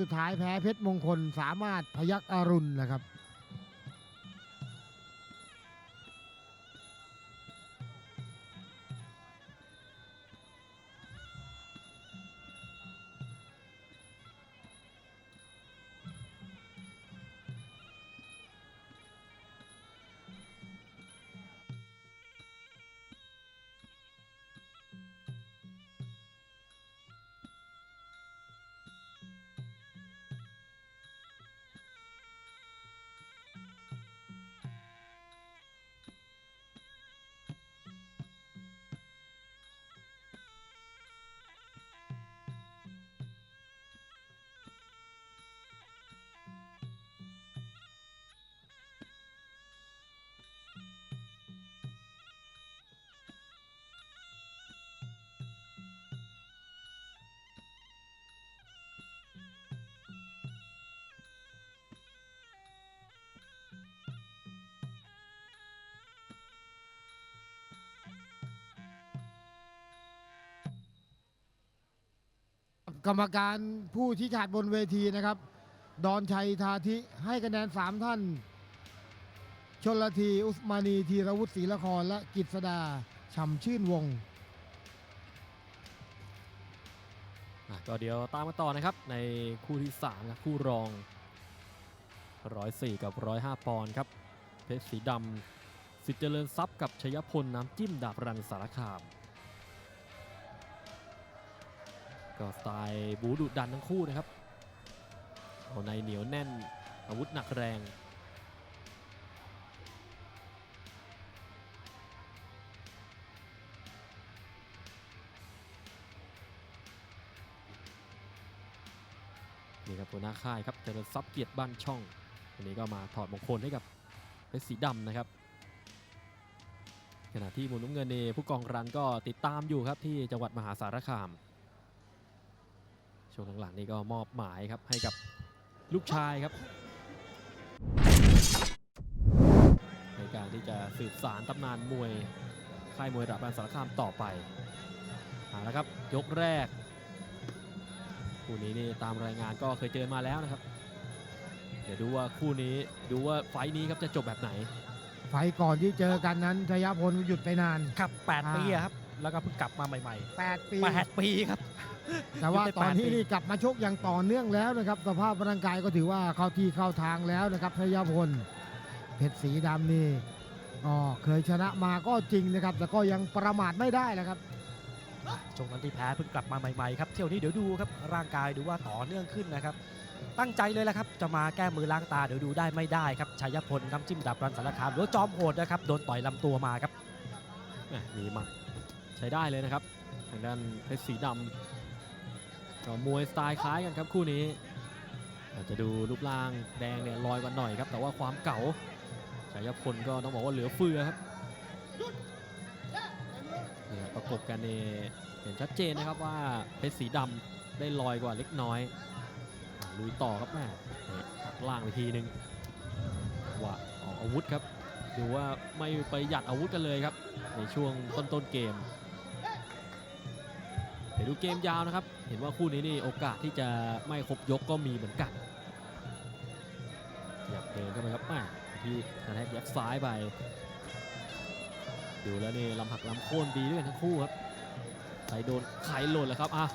สุดท้ายแพ้เพชรมงคลสามารถพยักอรุณนะครับ กรรมการผู้ชี้ขาดบนเวทีนะครับ ดอนชัยทาธิให้คะแนน 3 ท่าน ชนละทีอุสมานีธีรวุฒิศรีละคร และกิษดาช่ำชื่นวงอะก็เดี๋ยวตามมาต่อนะครับ ในคู่ที่3ครับคู่รอง 104 กับ 105 ปอนด์ครับ เพชรสีดำสิทธิ์เจริญทรัพย์กับชยพลน้ำจิ้มดาบรันสารคาม ก็สไตล์บูดุดันทั้งคู่นะครับเอาในเหนียวแน่นอาวุธหนักแรงนี่ครับหัวหน้าค่ายครับเจริญทรัพย์เกียรติบ้านช่องวันนี้ก็มาถอดมงคลให้กับเพชรสีดำนะครับ ขณะที่มุมน้ำเงินเนผู้กองรันก็ติดตามอยู่ครับที่จังหวัดมหาสารคาม ช่วงหลังๆนี้ก็มอบหมายครับให้กับลูกชายครับ ในการที่จะสืบสารตำนานมวยค่ายมวยระบันสารคามต่อไปเอาละครับยกแรกคู่นี้นี่ตามรายงานก็เคยเจอมาแล้วนะครับ เดี๋ยวดูว่าคู่นี้ดูว่าไฟท์นี้ครับจะจบแบบไหน ไฟล์ก่อนที่เจอกันนั้นชยพลหยุดไปนานครับอ่า8ปีอะครับ แล้วก็เพิ่งกลับมาใหม่8 ปี ๆ8ปีครับ แต่ว่าหยุดไปตอนนี้แปดปีนี่กลับมาชกอย่างต่อเนื่องแล้วนะครับ สภาพร่างกายก็ถือว่าเข้าที่เข้าทางแล้วนะครับชยพลเพชรสีดำนี่ก็เคยชนะมาก็จริงนะครับ แต่ก็ยังประมาทไม่ได้แหละครับ ช่วงนั้นที่แพ้เพิ่งกลับมาใหม่ๆครับเที่ยวนี้เดี๋ยวดูครับร่างกายดูว่าต่อเนื่องขึ้นนะครับ ตั้งใจเลยแหละครับ จะมาแก้มือล้างตาเดี๋ยวดูได้ไม่ได้ครับชัยพลน้ำจิ้มดับรันสารคามหรือว่าจอมโหดนะครับโดนต่อยลำตัวมาครับ แหม่มีหมัด ใช้ได้เลยนะครับทางด้านเพชรสีดำก็มวยสไตล์คล้ายกันครับคู่นี้ อาจจะดูรูปร่างแดงเนี่ยลอยกว่าหน่อยครับแต่ว่าความเก่าชายพลก็ต้องบอกว่าเหลือเฟือครับเนี่ยประกบกันเนี่ยเห็นชัดเจนนะครับว่าเพชรสีดำได้ลอยกว่าเล็กน้อยลุยต่อครับแม่ตัดล่างไปทีนึงว่าออกอาวุธครับดูว่าไม่ไปหยัดอาวุธกันเลยครับ ในช่วงต้นๆเกม ดี๋ยวดูเกมยาวนะครับ เห็นว่าคู่นี้นี่โอกาสที่จะไม่ครบยกก็มีเหมือนกันอยากเดินเข้าไปครับแม่ที่กระแทกยับซ้ายไป ดูแล้วนี่ลำหักลำโค่นดีด้วยกันทั้งคู่ครับใครโดนใครหล่นแล้วครับอะ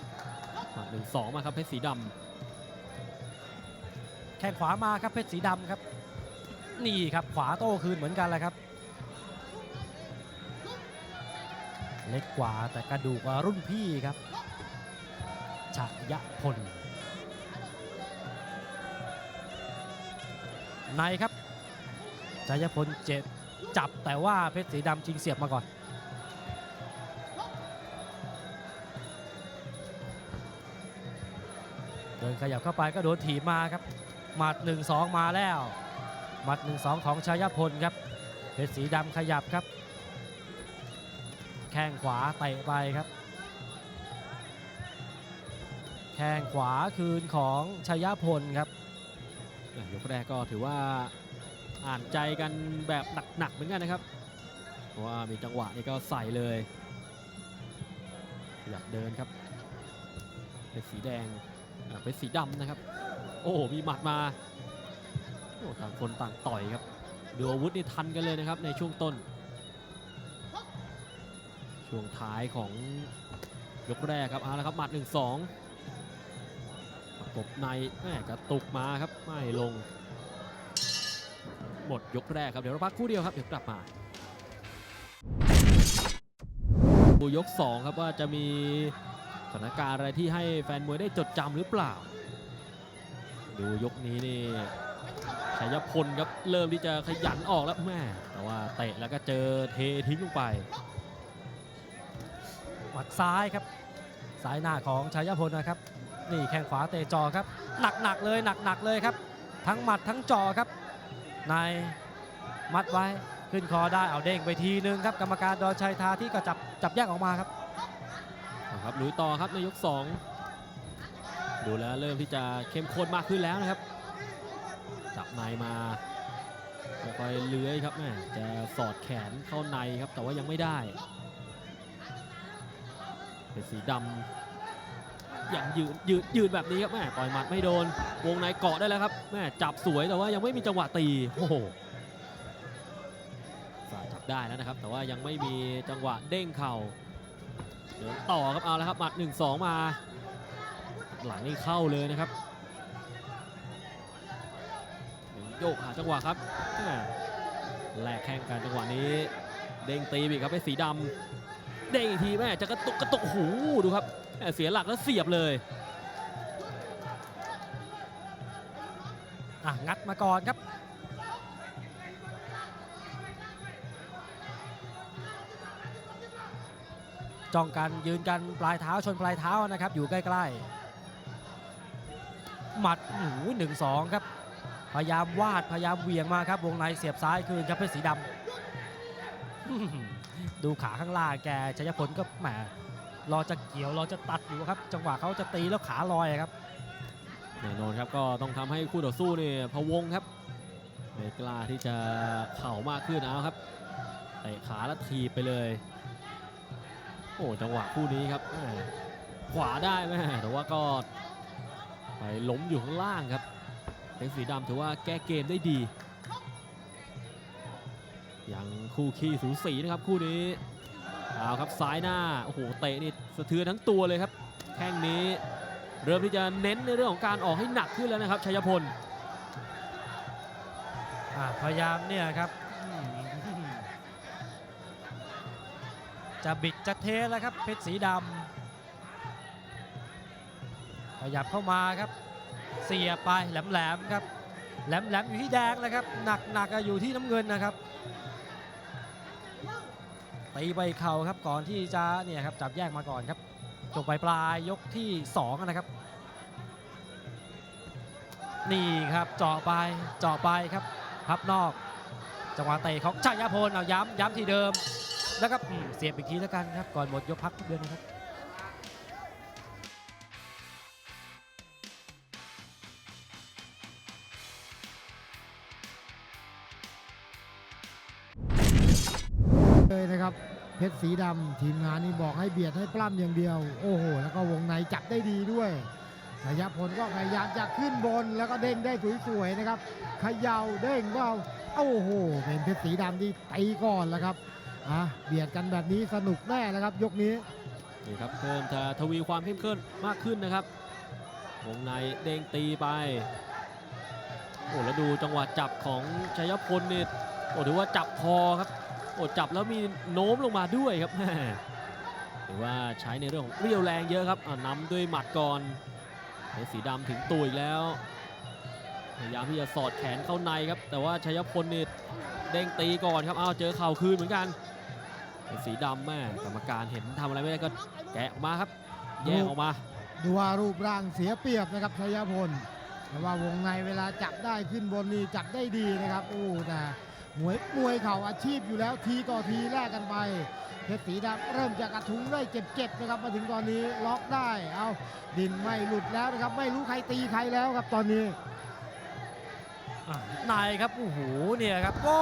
มัดหนึ่งสองมาครับเพชรสีดแข้งขวามาครับเพชรสีดำครับ นี่ครับขวาโต้คืนเหมือนกันแหละครับ เล็กกว่าแต่กระดูกว่ารุ่นพี่ครับชยพลในครับชยพลเจ็บจับแต่ว่าเพชรสีดำจริงเสียบมาก่อนเดินขยับเข้าไปก็โดนถีบมาครับหมัด1-2 มาแล้วหมัด1-2 ของชายพลครับเพชรสีดำขยับครับ แข้งขวาเตะไปครับ แข้งขวาคืนของชยพลครับยกแรกก็ถือว่าอ่านใจกันแบบหนักๆเหมือนกันนะครับ เพราะว่ามีจังหวะนี่ก็ใส่เลยอยากเดินครับเป็นสีแดงเป็นสีดำนะครับ โอ้โหมีหมัดมาโอ้ต่างคนต่างต่อยครับดูอาวุธนี่ทันกันเลยนะครับในช่วงต้น ช่วงท้ายของยกแรกครับเอาละครับหมัด1 2ประกบในแม่กระตุกมาครับไม่ลง หมดยกแรกครับเดี๋ยวเราพักคู่เดียวครับเดี๋ยวกลับมาดูยก 2 ครับว่าจะมีสถานการณ์อะไรที่ให้แฟนมวยได้จดจำหรือเปล่า ดูยกนี้นี่ชัยพลครับเริ่มที่จะขยันออกแล้วแม่แต่ว่าเตะแล้วก็เจอเททิ้งลงไป หมัดซ้ายครับซ้ายหน้าของชัยพลนะครับ นี่แข้งขวาเตะจอครับ หนักๆเลยหนักๆเลยครับ ทั้งหมัดทั้งจอครับนายมัดไว้ขึ้นคอได้เอาเด้งไปทีนึงครับกรรมการดอนชัยทาที่ก็จับจับแยกออกมาครับครับลุยต่อครับในยก 2 ดูแล้วเริ่มที่จะเข้มข้นมากขึ้นแล้วนะครับ จับในมาค่อยเลื้อยครับแม่จะสอดแขนเข้าในครับแต่ว่ายังไม่ได้ เป็นสีดำยังยืนยืนยืนแบบนี้ครับแม่ต่อยหมัดไม่โดน วงในเกาะได้แล้วครับแม่จับสวยแต่ว่ายังไม่มีจังหวะตีโอ้โหสายจับได้แล้วนะครับ แต่ว่ายังไม่มีจังหวะเด้งเข่าเดินต่อครับเอาแล้วครับหมัด 1 2 มา หลังนี่เข้าเลยนะครับโยกหาจังหวะครับแลกแข่งกันจังหวะนี้ เด้งตีบีกครับไปสีดำ เด้งอีกทีแม่จะกระตุกกระตุกหูดูครับเสียหลักแล้วเสียบเลยอะงัดมาก่อนครับจ้องกันยืนกันปลายเท้าชนปลายเท้านะครับ อยู่ใกล้ๆ หมัดหนูหนึ่งสองครับ พยายามวาดพยายามเหวี่ยงมาครับ วงในเสียบซ้ายคืนครับเพชรสีดำ ดูขาข้างล่างแกชัยพลก็แหมรอจะเกี่ยวรอจะตัดอยู่ครับ จังหวะเขาจะตีแล้วขาลอยครับแน่นอนครับก็ต้องทำให้คู่ต่อสู้นี่พะวงครับไม่กล้าที่จะเข่ามากขึ้นเอาครับเตะขาแล้วทีไปเลย โอ้จังหวะคู่นี้ครับขวาได้แม่แต่ว่าก็ไปล้มอยู่ข้างล่างครับเป็นสีดำถือว่าแก้เกมได้ดี ยังคู่ขี้สูสีนะครับคู่นี้เอาครับซ้ายหน้าโอ้โหเตะนี่สะเทือนทั้งตัวเลยครับแข้งนี้เริ่มที่จะเน้นในเรื่องของการออกให้หนักขึ้นแล้วนะครับชัยพลพยายามเนี่ยครับ จะบิดจะเทแล้วครับเพชรสีดำขยับเข้ามาครับ เสียไปแหลมๆครับแหลมๆอยู่ที่แดงแล้วครับหนักหนักๆอยู่ที่น้ำเงินนะครับ ตีใบเข่าครับก่อนที่จะเนี่ยครับจับแยกมาก่อนครับจบไปปลายยกที่สองนะครับ นี่ครับเจาะไปเจาะไปครับพับนอก จังหวะเตะของชัยพลเอาย้ำย้ำที่เดิมแล้วก็เสียบอีกทีแล้วกันครับก่อนหมดยกพักทุกเดือนนะครับ เลยนะครับ เพชรสีดำทีมงานนี่บอกให้เบียดให้ปล้ำอย่างเดียว โอ้โห แล้วก็วงในจับได้ดีด้วยสยพลก็พยายามจะขึ้นบนแล้วก็เด้งได้สวยๆนะครับเขย่าเด้งก็เอาโอ้โห เป็นเพชรสีดำที่ตีก่อนแล้วครับอะเบียดกันแบบนี้สนุกแน่แล้วครับ ยกนี้นี่ครับเพิ่มจะทวีความเข้มข้นมากขึ้นนะครับวงในเด้งตีไปโอ้แล้วดูจังหวะจับของชัยพลนี่โอ้ถือว่าจับคอครับ โอ้จับแล้วมีโน้มลงมาด้วยครับแม่ถือว่าใช้ในเรื่องของเรียวแรงเยอะครับอ่านำด้วยหมัดก่อนเพชรสีดำถึงตัวอีกแล้วพยายามที่จะสอดแขนเข้าในครับ แต่ว่าชัยพลนี่เด้งตีก่อนครับอ้าวเจอเข่าคืนเหมือนกันเป็นสีดำแม่กรรมการเห็นทำอะไรไม่ได้ก็แกะออกมาครับ แยกออกมา ดูว่ารูปร่างเสียเปรียบนะครับชัยพลแต่ว่าวงในเวลาจับได้ขึ้นบนนี่จับได้ดีนะครับโอ้แต่ มวยมวยเข่าอาชีพอยู่แล้วทีต่อทีแลกกันไปเพชรสีดำเริ่มจากกระทุ้งได้เจ็บๆนะครับมาถึงตอนนี้ล็อกได้เอาดินไม่หลุดแล้วนะครับ ไม่รู้ใครตีใครแล้วครับตอนนี้อะในครับโอ้โหเนี่ยครับโอ้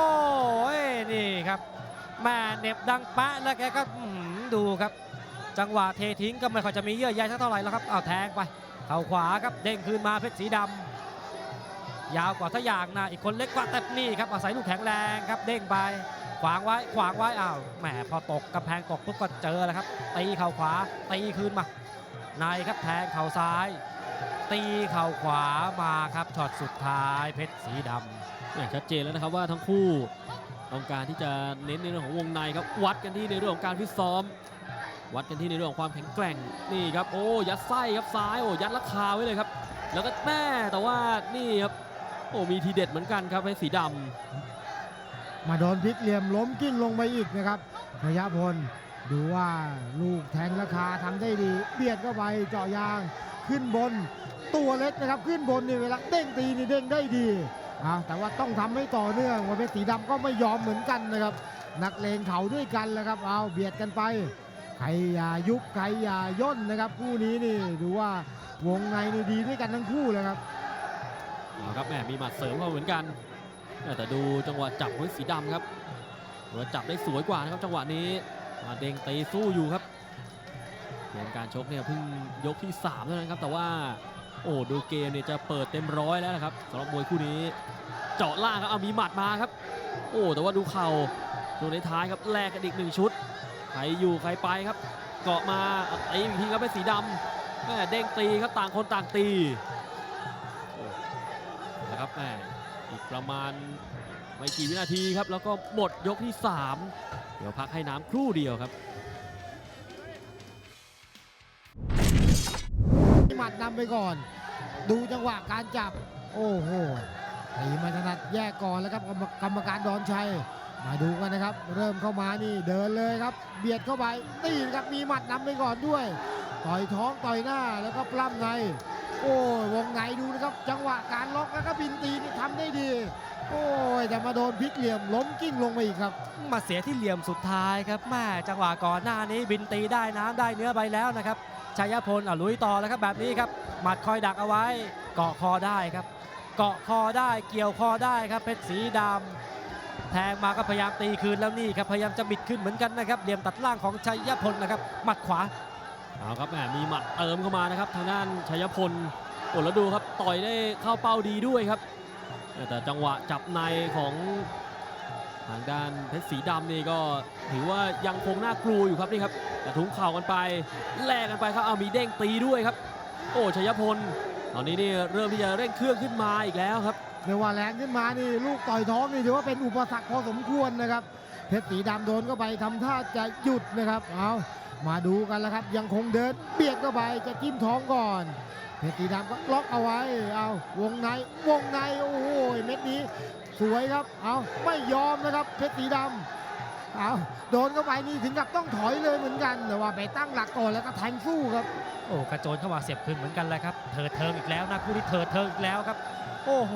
ยนี่ครับแม่เน็บดังปะแล้วแกก็ดูครับ จังหวะเททิ้งก็ไม่ค่อยจะมีเยื่อใยสักเท่าไหร่แล้วครับเอาแทงไปเข่าขวาครับเด้งคืนมาเพชรสีด ยาวกว่าทะยางนะอีกคนเล็กกว่าแต่นี่ครับอาศัยลูกแข็งแรงครับเด้งไปขวางไว้ขวางไว้อ้าวแหมพอตกกำแพงตกปุ๊บก็เจอแล้วครับตีเข่าขวาตีคืนมาในครับแทงเข่าซ้าย ตีเข่าขวามาครับช็อตสุดท้ายเพชรสีดำชัดเจนแล้วนะครับว่าทั้งคู่ต้องการที่จะเน้นในเรื่องของวงในครับวัดกันที่ในเรื่องของการฟิตซ้อม วัดกันที่ในเรื่องของความแข็งแกร่งนี่ครับโอ้ยัดไส้ครับซ้ายโอ้ยัดราคาไว้เลยครับ แล้วก็แม่แต่ว่านี่ครับ โอ้มีทีเด็ดเหมือนกันครับให้สีดำมาโดนพลิกเหลี่ยมล้มกิ้งลงไปอีกนะครับชยพลดูว่าลูกแทงราคาทำได้ดี เบียดเข้าไปเจาะยางขึ้นบน ตัวเล็กนะครับขึ้นบนนี่เวลาเด้งตีนี่เด้งได้ดีอ่าแต่ว่าต้องทำให้ต่อเนื่องว่าเพชรสีดำก็ไม่ยอมเหมือนกันนะครับ นักเลงเขาด้วยกันแหล้วครับเอาเบียดกันไปใครอย่ายุบใครอย่าย่นนะครับคู่นี้นี่ดูว่าวงในนี่ดีด้วยกันทั้งคู่เลยครับ เอาครับแหมมีหมัดเสริมเข้าเหมือนกันแต่ดูจังหวะจับของสีดำครับถือว่าจับได้สวยกว่านะครับจังหวะนี้มาเด้งตีสู้อยู่ครับเกมการชกเนี่ยเพิ่งยกที่3เท่านั้นครับแต่ว่าโอ้ดูเกมเนี่ยจะเปิดเต็มร้อยแล้วนะครับสำหรับมวยคู่นี้ เจาะล่างครับเอามีหมัดมาครับ โอ้แต่ว่าดูเข่าช่วงในท้ายครับแลกกันอีกหนึ่งชุดใครอยู่ใครไปครับ เกาะมาตีอีกทีครับเป็นสีดำแม่เด้งตีครับต่างคนต่างตี นะครับแม่อีกประมาณไม่กี่วินาทีครับ แล้วก็หมดยกที่ 3 เดี๋ยวพักให้น้ำครู่เดียวครับหมัดนำไปก่อน ดูจังหวะการจับ โอ้โหตีมาถนัดแยกก่อนแล้วครับกรรมการดอนชัย มาดูกันนะครับ เริ่มเข้ามานี่เดินเลยครับ เบียดเข้าไปตีครับมีหมัดนำไปก่อนด้วย ต่อยท้องต่อยหน้าแล้วก็ปล้ำใน โอ้ยวงในดูนะครับ จังหวะการล็อกแล้วก็บินตีนี่ทำได้ดี โอ้ยแต่มาโดนพลิกเหลี่ยมล้มกิ้งลงไปอีกครับ มาเสียที่เหลี่ยมสุดท้ายครับแม่จังหวะก่อนหน้านี้บินตีได้น้ำได้เนื้อไปแล้วนะครับชัยพลอะลุยต่อแล้วครับแบบนี้ครับหมัดคอยดักเอาไว้ เกาะคอได้ครับ เกาะคอได้เกี่ยวคอได้ครับเพชรสีดำแทงมาก็พยายามตีคืนแล้วนี่ครับพยายามจะบิดขึ้นเหมือนกันนะครับเหลี่ยมตัดล่างของชัยพลนะครับหมัดขวา เอาครับแหมมีหมัดเติมเข้ามานะครับ ทางด้านชัยพลโอ้แล้วดูครับต่อยได้เข้าเป้าดีด้วยครับ แต่จังหวะจับในของทางด้านเพชรสีดำนี่ก็ถือว่ายังคงน่ากลัวอยู่ครับนี่ครับกระทุ้งเข่ากันไปแลกกันไปครับเอามีเด้งตีด้วยครับ โอ้ชัยพลตอนนี้นี่เริ่มที่จะเร่งเครื่องขึ้นมาอีกแล้วครับเรียกว่าแรงขึ้นมานี่ลูกต่อยท้องนี่ถือว่าเป็นอุปสรรคพอสมควรนะครับ เพชรสีดำโดนเข้าไปทำท่าจะหยุดนะครับเอา มาดูกันแล้วครับ ยังคงเดินเบียดเข้าไปจะจิ้มท้องก่อน เพชรสีดำก็ล็อกเอาไว้ เอาวงในวงในโอ้โหเม็ดนี้ สวยครับ เอาไม่ยอมนะครับ เพชรสีดำเอาโดนเข้าไปนี่ถึงกับต้องถอยเลยเหมือนกันแต่ว่าไปตั้งหลักก่อนแล้วก็แทงสู้ครับ โอ้กระโจนเข้ามาเสียบคืนเหมือนกันแหละครับเถิดเทิงอีกแล้วนะคู่นี้เถิดเทิงอีกแล้วครับ โอ้โห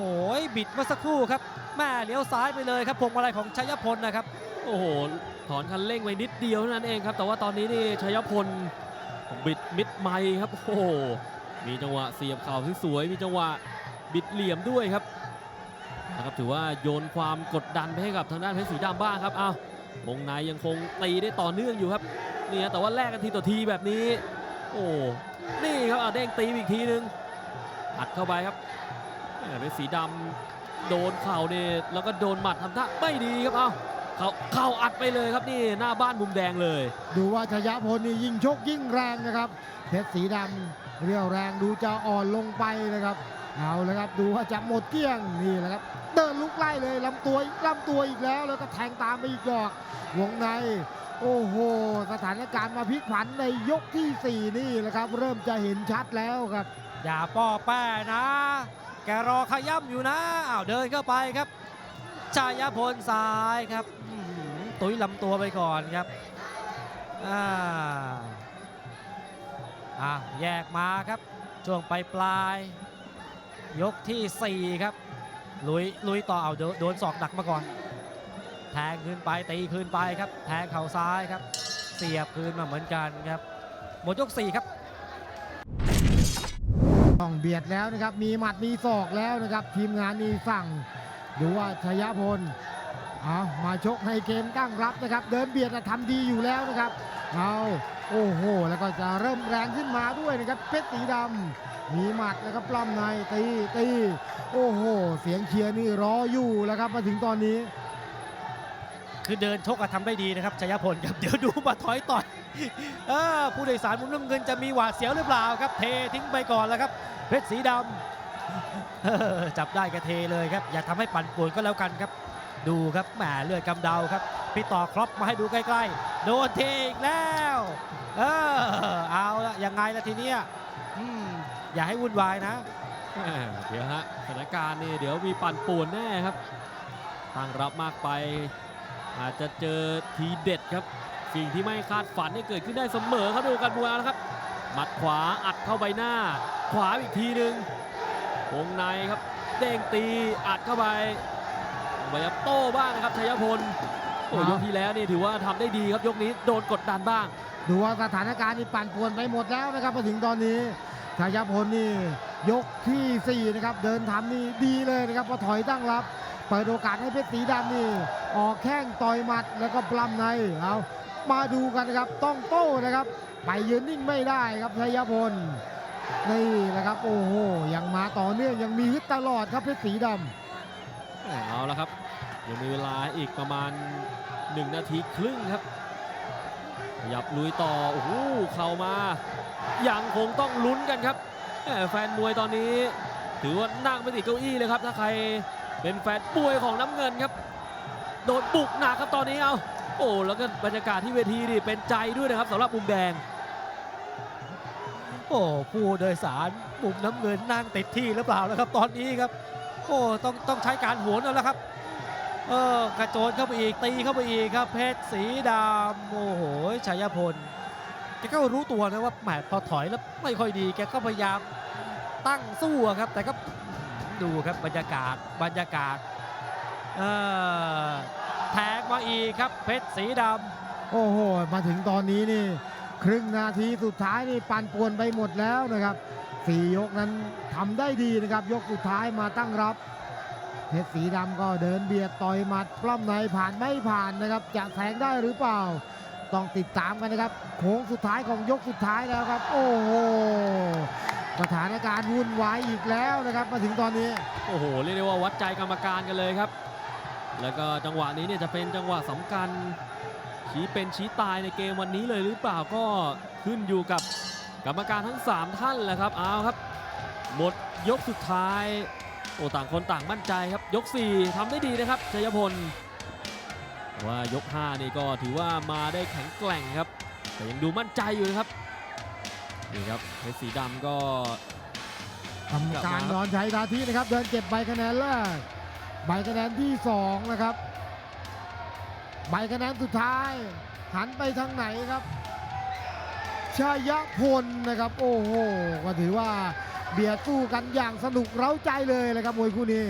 บิดมื่อสักครู่ครับแม่เลี้ยวซ้ายไปเลยครับพวงมาลัยของชัยพลนะครับ โอ้โห ถอนคันเร่งไปนิดเดียวเท่านั้นเองครับ แต่ว่าตอนนี้นี่ชัยพลบิดมิดไมค์ครับ โอ้มีจังหวะเสียบเข่าที่สวย มีจังหวะบิดเหลี่ยมด้วยครับนะครับถือว่าโยนความกดดันไปให้กับทางด้านเพชรสีดำบ้างครับอ้าววงในยังคงตีได้ต่อเนื่องอยู่ครับนี่ฮะแต่ว่าแลกกันทีต่อทีแบบนี้ โอ้นี่ครับเอาเด้งตีอีกทีนึงอัดเข้าไปครับแต่เพชรสีดำโดนเข่าเนี่ยแล้วก็โดนหมัดทำท่าไม่ดีครับเอ้า เขาเข้าอัดไปเลยครับนี่หน้าบ้านมุมแดงเลย ดูว่าชยพลนี่ยิ่งชกยิ่งแรงนะครับเพชรสีดำเรียวแรงดูจะอ่อนลงไปนะครับเอาเลยครับดูว่าจะหมดเกลี้ยงนี่แหละครับเดินลุกไล่เลยลำตัวลำตัวอีกแล้ว แล้วก็แทงตามไปอีกดอกวงในโอ้โห สถานการณ์มาพลิกผันในยกที่ 4 นี่แหละครับ เริ่มจะเห็นชัดแล้วครับ อย่าป้อแป้นะ แกรอขย่ำอยู่นะอ้าวเดินเข้าไปครับ ชายพลซ้ายครับตุ้ยลำตัวไปก่อนครับอ่าอะแยกมาครับ ช่วงปลายปลาย ยกที่ 4 ครับ ลุยลุยต่อเอาโดนโดนศอกดักมาก่อน แทงขึ้นไปตีขึ้นไปครับ แทงเข่าซ้ายครับ เสียบคืนมาเหมือนกันครับ หมดยก 4 ครับต้องเบียดแล้วนะครับ มีหมัดมีศอกแล้วนะครับ ทีมงานนี่สั่ง ดูว่าชยพลเอามาชกในเกมตั้งรับนะครับ เดินเบียดน่ทำดีอยู่แล้วนะครับเอาโอ้โห แล้วก็จะเริ่มแรงขึ้นมาด้วยนะครับเพชรสีดำมีหมัดนะครับปล้ำในตีตีโอ้โห เสียงเชียร์นี่รออยู่แล้วครับมาถึงตอนนี้ คือเดินชกอะทำได้ดีนะครับชยพลครับเดี๋ยวดูมาถอยต่อยเออผู้โดยสารมุมน้ำเงินจะมีหวาดเสียวหรือเปล่าครับ เททิ้งไปก่อนแล้วครับเพชรสีดำ จับได้ก็เทเลยครับ อย่าทำให้ปั่นป่วนก็แล้วกันครับ ดูครับแหมเลือดกำเดาครับ พี่ต่อครอปมาให้ดูใกล้ๆ โดนเทอีกแล้ว เออเอาละยังไงละทีเนี้ยอืมอย่าให้วุ่นวายนะ เดี๋ยวฮะสถานการณ์นี่เดี๋ยวมีปั่นป่วนแน่ครับตั้งรับมากไป อาจจะเจอทีเด็ดครับ สิ่งที่ไม่คาดฝันนี่เกิดขึ้นได้เสมอครับดูกันบัวนะครับหมัดขวาอัดเข้าใบหน้า ขวาอีกทีหนึ่ง วงในครับเด้งตีอัดเข้าไปพยายามโต้บ้างนะครับชัยพลโอ้ยกที่แล้วนี่ถือว่าทำได้ดีครับยกนี้โดนกดดันบ้าง ดูว่าสถานการณ์นี่ปั่นป่วนไปหมดแล้วนะครับมาถึงตอนนี้ชายพลนี่ยกทีสี่ 4 นะครับ เดินทำนี่ดีเลยนะครับพอถอยตั้งรับเปิดโอกาสให้เพชรสีดำนี่ ออกแข้งต่อยหมัดแล้วก็ปล้ำในเอามาดูกันนะครับต้องโต้นะครับ ไปยืนนิ่งไม่ได้ครับชัยพล นี่แหละครับโอ้โหยังมาต่อเนื่องยังมีฮึดตลอดครับเพชรสีดำเอาละครับ ยังมีเวลาอีกประมาณ 1 นาทีครึ่งครับขยับลุยต่อโอ้โหเข้ามายังคงต้องลุ้นกันครับแฟนมวยตอนนี้ ถือว่านั่งไม่ติดเก้าอี้เลยครับ ถ้าใครเป็นแฟนมวยของน้ำเงินครับ โดนบุกหนักครับตอนนี้เอาโอ้แล้วก็บรรยากาศที่เวทีนี่เป็นใจด้วยนะครับสำหรับมุมแดง โอ้ผู้โดยสารมุมน้ำเงินนั่งติดที่หรือเปล่าแล้วครับ ตอนนี้ครับ โอ้ต้องต้องใช้การโหนเอาแล้วครับ เออกระโจนเข้าไปอีกตีเข้าไปอีกครับเพชรสีดำโอ้โหชัยพลแกก็รู้ตัวนะว่าแหมพอถอยแล้วไม่ค่อยดีแกก็พยายามตั้งสู้ครับ แต่ก็ดูครับบรรยากาศบรรยากาศเออแทงมาอีกครับเพชรสีดำโอ้โห มาถึงตอนนี้นี่ ครึ่งนาทีสุดท้ายนี่ปั่นป่วนไปหมดแล้วนะครับสี่ยกนั้นทำได้ดีนะครับ ยกสุดท้ายมาตั้งรับเพชรสีดำก็เดินเบียดต่อยหมัดปล้ำในผ่านไม่ผ่านนะครับ จะแทงได้หรือเปล่า ต้องติดตามกันนะครับโค้งสุดท้ายของยกสุดท้ายแล้วครับ โอ้โหสถานการณ์วุ่นวายอีกแล้วนะครับมาถึงตอนนี้ โอ้โหเรียกได้ว่าวัดใจกรรมการกันเลยครับ แล้วก็จังหวะนี้เนี่ยจะเป็นจังหวะสำคัญ ชี้เป็นชี้ตายในเกมวันนี้เลยหรือเปล่าก็ขึ้นอยู่กับกรรมการทั้ง 3 ท่านแหละครับเอาครับ หมดยกสุดท้ายโอ้ต่างคนต่างมั่นใจครับ ยก 4ทำได้ดีนะครับชัยพล ว่ายก 5 นี่ก็ถือว่ามาได้แข็งแกร่งครับ แต่ยังดูมั่นใจอยู่นะครับนี่ครับเพชรสีดำก็กรรมการนอนใชัยนาทีนะครับ เดินเก็บใบคะแนนแรกใบคะแนนที่สองนะครับ ใบคะแนนสุดท้าย หันไปทางไหนครับ ชายพลนะครับ โอ้โห ก็ถือว่าเบียดสู้กันอย่างสนุกเร้าใจเลยเลยครับมวยคู่นี้